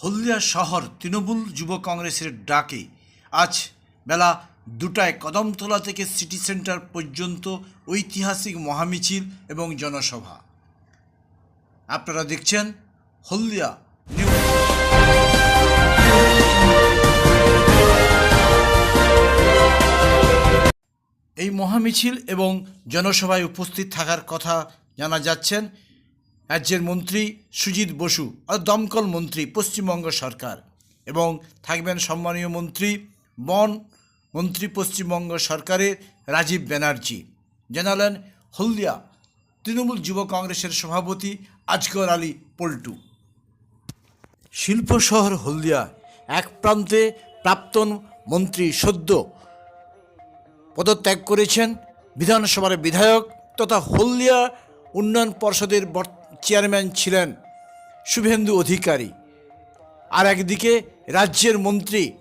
হলদিয়া শহর তৃণমূল যুব কংগ্রেসের ডাকে আজ বেলা দুটায় কদমতলা থেকে সিটি সেন্টার পর্যন্ত ঐতিহাসিক মহামিছিল এবং জনসভা। আপনারা দেখছেন হলদিয়া এই মহামিছিল এবং জনসভায় উপস্থিত থাকার কথা জানা যাচ্ছেন রাজ্যের মন্ত্রী সুজিত বসু আর দমকল মন্ত্রী পশ্চিমবঙ্গ সরকার এবং থাকবেন সম্মানীয় মন্ত্রী বন মন্ত্রী পশ্চিমবঙ্গ সরকারের রাজীব ব্যানার্জি। জানালেন হলদিয়া তৃণমূল যুব কংগ্রেসের সভাপতি আজগর আলী পল্টু। শিল্প শহর হলদিয়া, এক প্রান্তে প্রাক্তন মন্ত্রী সদ্য পদত্যাগ করেছেন বিধানসভার বিধায়ক তথা হলদিয়া উন্নয়ন পর্ষদের বর- চেয়ারম্যান ছিলেন শুভেন্দু অধিকারী। আর একদিকে রাজ্যের মন্ত্রী,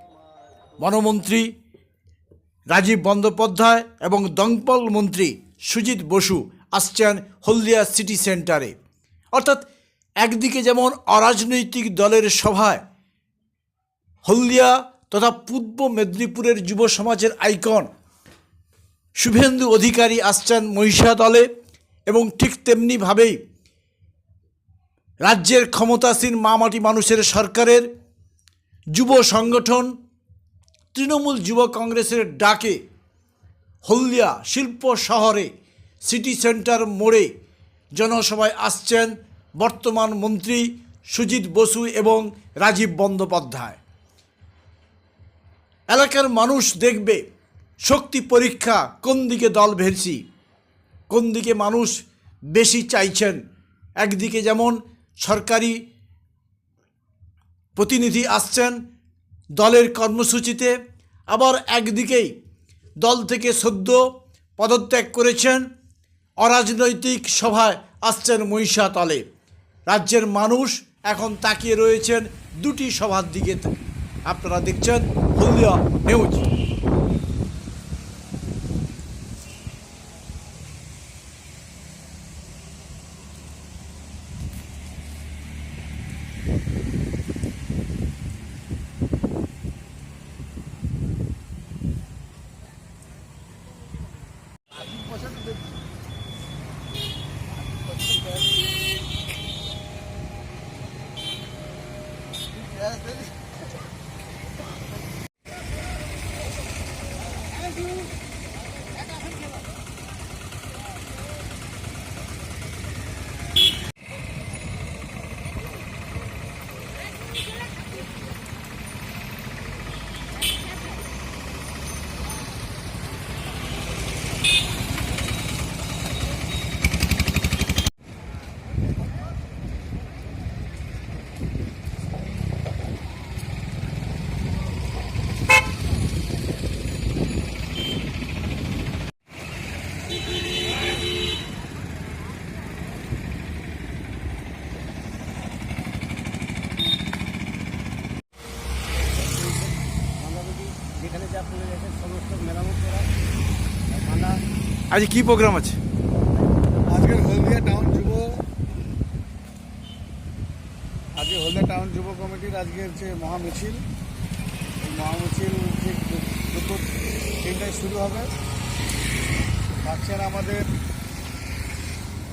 বনমন্ত্রী রাজীব বন্দ্যোপাধ্যায় এবং দংপল মন্ত্রী সুজিত বসু আসছেন হলদিয়া সিটি সেন্টারে। অর্থাৎ একদিকে যেমন অরাজনৈতিক দলের সভায় হলদিয়া তথা পূর্ব মেদিনীপুরের যুব সমাজের আইকন শুভেন্দু অধিকারী আসছেন মহিষা দলে এবং ঠিক তেমনিভাবেই রাজ্যের ক্ষমতাসীন মামাটি মানুষের সরকারের যুব সংগঠন তৃণমূল যুব কংগ্রেসের ডাকে হলদিয়া শিল্প শহরে সিটি সেন্টার মোড়ে জনসভায় আসছেন বর্তমান মন্ত্রী সুজিত বসু এবং রাজীব বন্দ্যোপাধ্যায়। এলাকার মানুষ দেখবে শক্তি পরীক্ষা কোন দিকে দল ভেরছি কোন দিকে মানুষ বেশি চাইছেন। একদিকে যেমন সরকারি প্রতিনিধি আসছেন দলের কর্মসূচিতে। আবার একদিকেই দল থেকে সদ্য পদত্যাগ করেছেন অরাজনৈতিক সভায় আসছেন মহিষাতলে। রাজ্যের মানুষ এখন তাকিয়ে রয়েছেন দুটি সভার দিকে। আপনারা দেখছেন হলদিয়া নিউজ। Yeah, really. সমস্ত মেরামত করা আজ কি প্রোগ্রাম আছে? আজকের হলদিয়া টাউন যুব আজকে হলদিয়া টাউন যুব কমিটির আজকের যে মহামিছিল এই মহামিছিল যে দুপুর তিনটায় শুরু হবে। থাকছেন আমাদের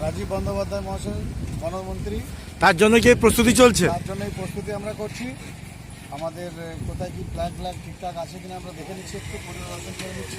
রাজীব বন্দ্যোপাধ্যায় মহাশয় বনমন্ত্রী তার জন্য কি প্রস্তুতি চলছে? তার জন্য এই প্রস্তুতি আমরা করছি। আমাদের কোথায় কি ফ্ল্যাগ ফ্ল্যাগ ঠিকঠাক আছে কিনা আমরা দেখে নিচ্ছি, একটু পরিবর্তন করে নিচ্ছি।